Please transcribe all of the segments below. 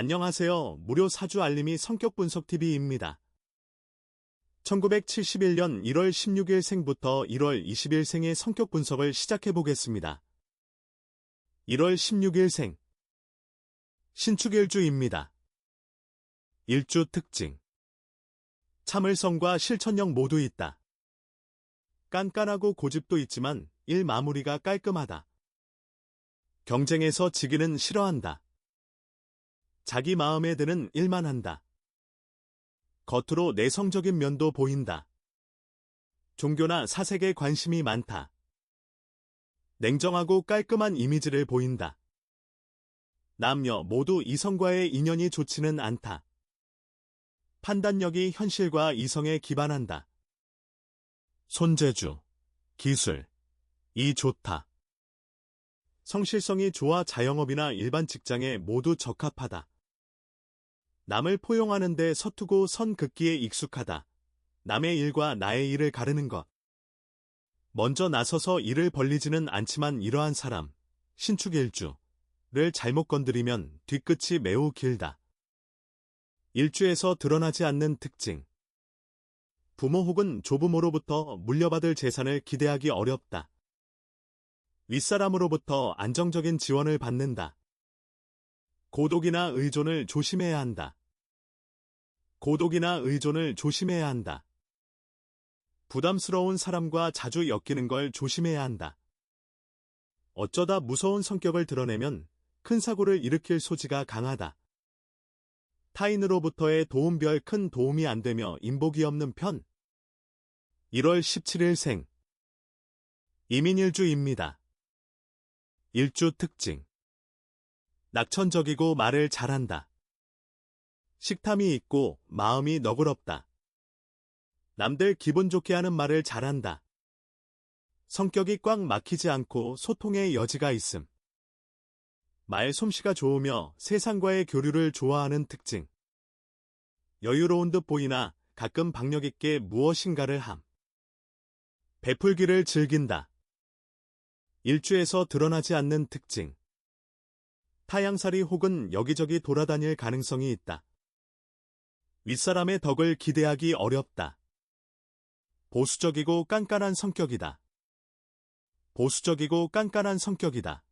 안녕하세요. 무료 사주 알림이 성격 분석 TV입니다. 1971년 1월 16일 생부터 1월 20일 생의 성격 분석을 시작해 보겠습니다. 1월 16일 생 신축일주입니다. 일주 특징 참을성과 실천력 모두 있다. 깐깐하고 고집도 있지만 일 마무리가 깔끔하다. 경쟁에서 지기는 싫어한다. 자기 마음에 드는 일만 한다. 겉으로 내성적인 면도 보인다. 종교나 사색에 관심이 많다. 냉정하고 깔끔한 이미지를 보인다. 남녀 모두 이성과의 인연이 좋지는 않다. 판단력이 현실과 이성에 기반한다. 손재주, 기술, 이 좋다. 성실성이 좋아 자영업이나 일반 직장에 모두 적합하다. 남을 포용하는데 서투고 선 긋기에 익숙하다. 남의 일과 나의 일을 가르는 것. 먼저 나서서 일을 벌리지는 않지만 이러한 사람, 신축일주를 잘못 건드리면 뒤끝이 매우 길다. 일주에서 드러나지 않는 특징. 부모 혹은 조부모로부터 물려받을 재산을 기대하기 어렵다. 윗사람으로부터 안정적인 지원을 받는다. 고독이나 의존을 조심해야 한다. 고독이나 의존을 조심해야 한다. 부담스러운 사람과 자주 엮이는 걸 조심해야 한다. 어쩌다 무서운 성격을 드러내면 큰 사고를 일으킬 소지가 강하다. 타인으로부터의 도움 별 큰 도움이 안 되며 인복이 없는 편. 1월 17일 생. 이민일주입니다. 일주 특징. 낙천적이고 말을 잘한다. 식탐이 있고 마음이 너그럽다. 남들 기분 좋게 하는 말을 잘한다. 성격이 꽉 막히지 않고 소통의 여지가 있음. 말 솜씨가 좋으며 세상과의 교류를 좋아하는 특징. 여유로운 듯 보이나 가끔 박력 있게 무엇인가를 함. 베풀기를 즐긴다. 일주에서 드러나지 않는 특징. 타양살이 혹은 여기저기 돌아다닐 가능성이 있다. 윗사람의 덕을 기대하기 어렵다. 보수적이고 깐깐한 성격이다. 보수적이고 깐깐한 성격이다.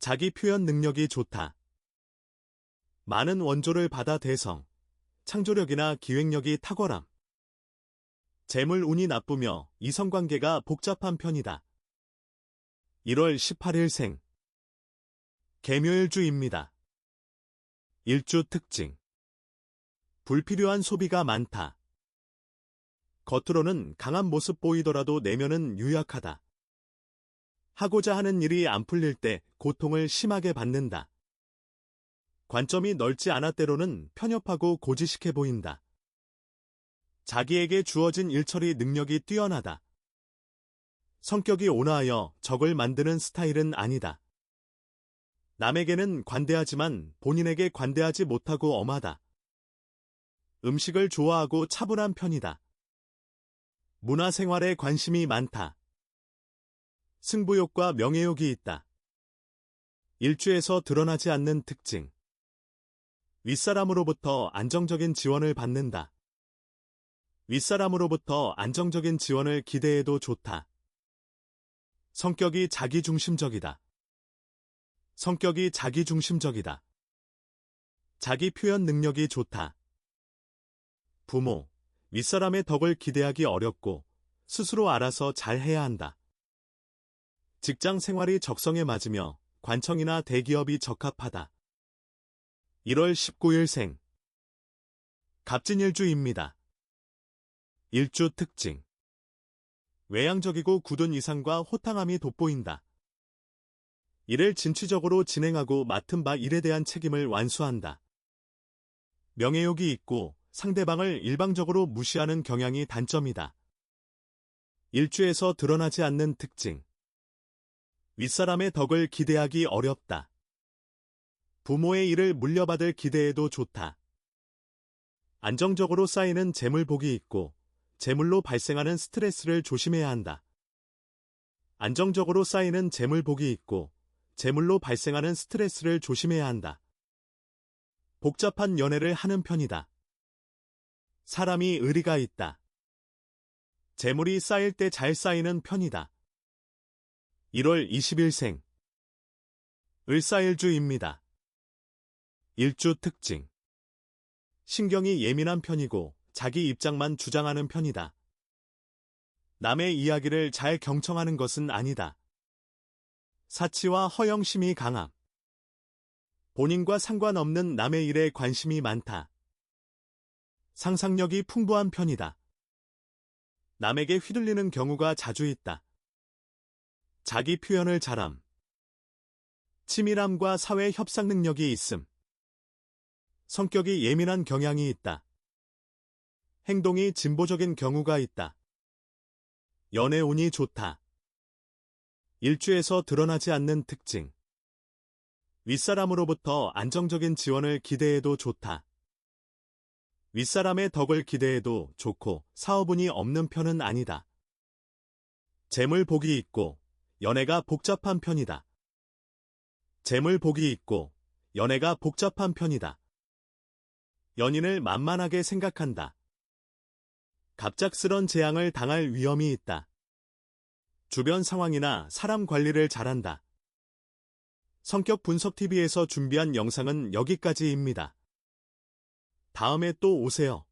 자기 표현 능력이 좋다. 많은 원조를 받아 대성, 창조력이나 기획력이 탁월함. 재물 운이 나쁘며 이성관계가 복잡한 편이다. 1월 18일 생. 개묘일주입니다. 일주 특징. 불필요한 소비가 많다. 겉으로는 강한 모습 보이더라도 내면은 유약하다. 하고자 하는 일이 안 풀릴 때 고통을 심하게 받는다. 관점이 넓지 않아 때로는 편협하고 고지식해 보인다. 자기에게 주어진 일처리 능력이 뛰어나다. 성격이 온화하여 적을 만드는 스타일은 아니다. 남에게는 관대하지만 본인에게 관대하지 못하고 엄하다. 음식을 좋아하고 차분한 편이다. 문화생활에 관심이 많다. 승부욕과 명예욕이 있다. 일주에서 드러나지 않는 특징. 윗사람으로부터 안정적인 지원을 받는다. 윗사람으로부터 안정적인 지원을 기대해도 좋다. 성격이 자기중심적이다. 성격이 자기중심적이다. 자기 표현 능력이 좋다. 부모, 윗사람의 덕을 기대하기 어렵고 스스로 알아서 잘 해야 한다. 직장 생활이 적성에 맞으며 관청이나 대기업이 적합하다. 1월 19일 생. 갑진일주입니다. 일주 특징. 외향적이고 굳은 이상과 호탕함이 돋보인다. 일을 진취적으로 진행하고 맡은 바 일에 대한 책임을 완수한다. 명예욕이 있고 상대방을 일방적으로 무시하는 경향이 단점이다. 일주에서 드러나지 않는 특징. 윗사람의 덕을 기대하기 어렵다. 부모의 일을 물려받을 기대에도 좋다. 안정적으로 쌓이는 재물복이 있고 재물로 발생하는 스트레스를 조심해야 한다. 안정적으로 쌓이는 재물복이 있고 재물로 발생하는 스트레스를 조심해야 한다. 복잡한 연애를 하는 편이다. 사람이 의리가 있다. 재물이 쌓일 때 잘 쌓이는 편이다. 1월 20일생 을사일주입니다. 일주 특징 신경이 예민한 편이고 자기 입장만 주장하는 편이다. 남의 이야기를 잘 경청하는 것은 아니다. 사치와 허영심이 강함. 본인과 상관없는 남의 일에 관심이 많다. 상상력이 풍부한 편이다. 남에게 휘둘리는 경우가 자주 있다. 자기 표현을 잘함. 치밀함과 사회 협상 능력이 있음. 성격이 예민한 경향이 있다. 행동이 진보적인 경우가 있다. 연애 운이 좋다. 일주에서 드러나지 않는 특징. 윗사람으로부터 안정적인 지원을 기대해도 좋다. 윗사람의 덕을 기대해도 좋고 사업운이 없는 편은 아니다. 재물 복이 있고 연애가 복잡한 편이다. 재물 복이 있고 연애가 복잡한 편이다. 연인을 만만하게 생각한다. 갑작스런 재앙을 당할 위험이 있다. 주변 상황이나 사람 관리를 잘한다. 성격 분석 TV에서 준비한 영상은 여기까지입니다. 다음에 또 오세요.